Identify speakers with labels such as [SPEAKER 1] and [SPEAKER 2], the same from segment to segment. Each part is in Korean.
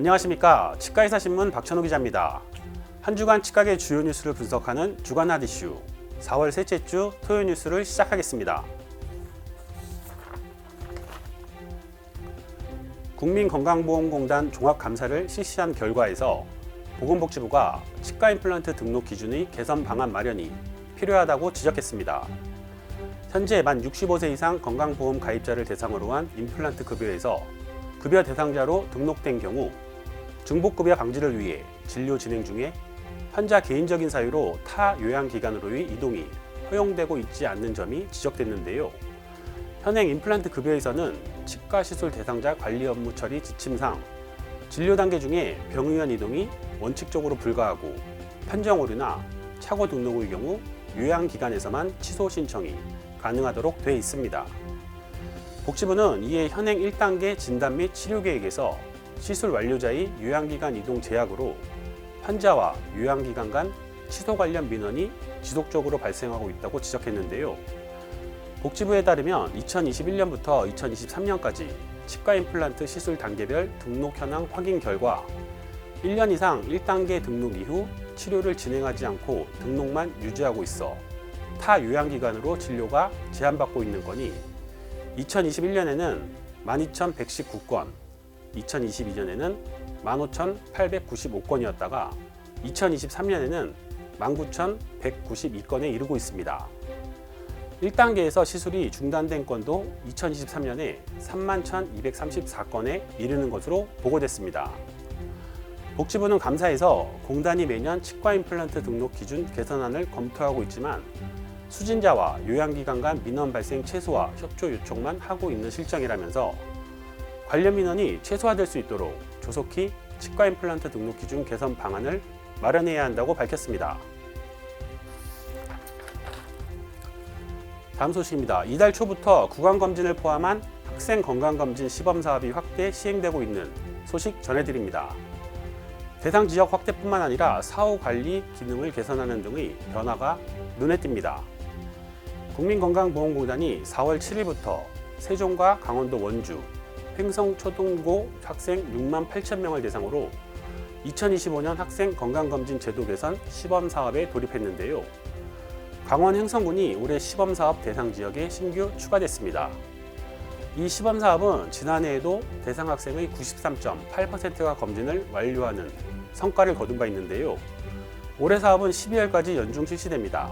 [SPEAKER 1] 안녕하십니까 치과의사 신문 박천호 기자입니다. 한 주간 치과계 주요 뉴스를 분석하는 주간 핫 이슈 4월 셋째 주 토요 뉴스를 시작하겠습니다. 국민건강보험공단 종합감사를 실시한 결과에서 보건복지부가 치과 임플란트 등록 기준의 개선 방안 마련이 필요하다고 지적했습니다. 현재 만 65세 이상 건강보험 가입자를 대상으로 한 임플란트 급여에서 급여 대상자로 등록된 경우 중복급여 방지를 위해 진료 진행 중에 환자 개인적인 사유로 타 요양기관으로의 이동이 허용되고 있지 않는 점이 지적됐는데요. 현행 임플란트 급여에서는 치과 시술 대상자 관리 업무 처리 지침상 진료 단계 중에 병의원 이동이 원칙적으로 불가하고 판정 오류나 착오 등록의 경우 요양기관에서만 취소 신청이 가능하도록 돼 있습니다. 복지부는 이에 현행 1단계 진단 및 치료 계획에서 시술 완료자의 요양기관 이동 제약으로 환자와 요양기관 간 취소 관련 민원이 지속적으로 발생하고 있다고 지적했는데요. 복지부에 따르면 2021년부터 2023년까지 치과 임플란트 시술 단계별 등록 현황 확인 결과 1년 이상 1단계 등록 이후 치료를 진행하지 않고 등록만 유지하고 있어 타 요양기관으로 진료가 제한받고 있는 건이 2021년에는 12,119건, 2022년에는 15,895건이었다가 2023년에는 19,192건에 이르고 있습니다. 1단계에서 시술이 중단된 건도 2023년에 31,234건에 이르는 것으로 보고됐습니다. 복지부는 감사에서 공단이 매년 치과 임플란트 등록 기준 개선안을 검토하고 있지만 수진자와 요양기관 간 민원 발생 최소화 협조 요청만 하고 있는 실정이라면서 관련 민원이 최소화될 수 있도록 조속히 치과 임플란트 등록 기준 개선 방안을 마련해야 한다고 밝혔습니다. 다음 소식입니다. 이달 초부터 구강검진을 포함한 학생 건강검진 시범 사업이 확대 시행되고 있는 소식 전해드립니다. 대상 지역 확대뿐만 아니라 사후 관리 기능을 개선하는 등의 변화가 눈에 띕니다. 국민건강보험공단이 4월 7일부터 세종과 강원도 원주, 횡성 초등고 학생 6만 8천 명을 대상으로 2025년 학생 건강검진 제도 개선 시범 사업에 돌입했는데요. 강원 횡성군이 올해 시범 사업 대상 지역에 신규 추가됐습니다. 이 시범 사업은 지난해에도 대상 학생의 93.8%가 검진을 완료하는 성과를 거둔 바 있는데요. 올해 사업은 12월까지 연중 실시됩니다.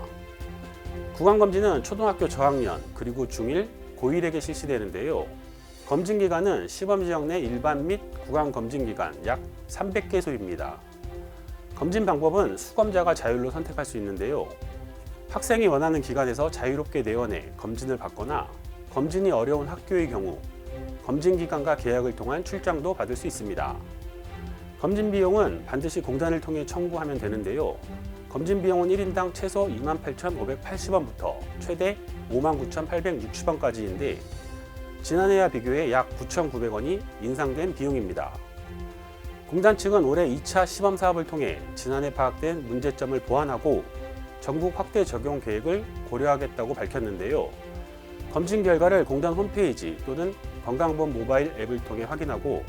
[SPEAKER 1] 구강검진은 초등학교 저학년 그리고 중1, 고1에게 실시되는데요. 검진 기간은 시범 지역 내 일반 및 구강 검진 기간 약 300개소입니다. 검진 방법은 수검자가 자율로 선택할 수 있는데요. 학생이 원하는 기관에서 자유롭게 내원해 검진을 받거나 검진이 어려운 학교의 경우 검진 기관과 계약을 통한 출장도 받을 수 있습니다. 검진 비용은 반드시 공단을 통해 청구하면 되는데요. 검진 비용은 1인당 최소 28,580원부터 최대 59,860원까지인데 지난해와 비교해 약 9,900원이 인상된 비용입니다. 공단 측은 올해 2차 시범 사업을 통해 지난해 파악된 문제점을 보완하고 전국 확대 적용 계획을 고려하겠다고 밝혔는데요. 검진 결과를 공단 홈페이지 또는 건강보험 모바일 앱을 통해 확인하고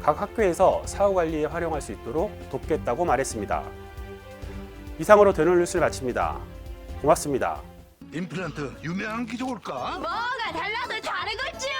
[SPEAKER 1] 각 학교에서 사후 관리에 활용할 수 있도록 돕겠다고 말했습니다. 이상으로 되는 뉴스를 마칩니다. 고맙습니다.
[SPEAKER 2] 임플란트 유명한 게 좋을까?
[SPEAKER 3] 뭐가 달라도 다르겠죠.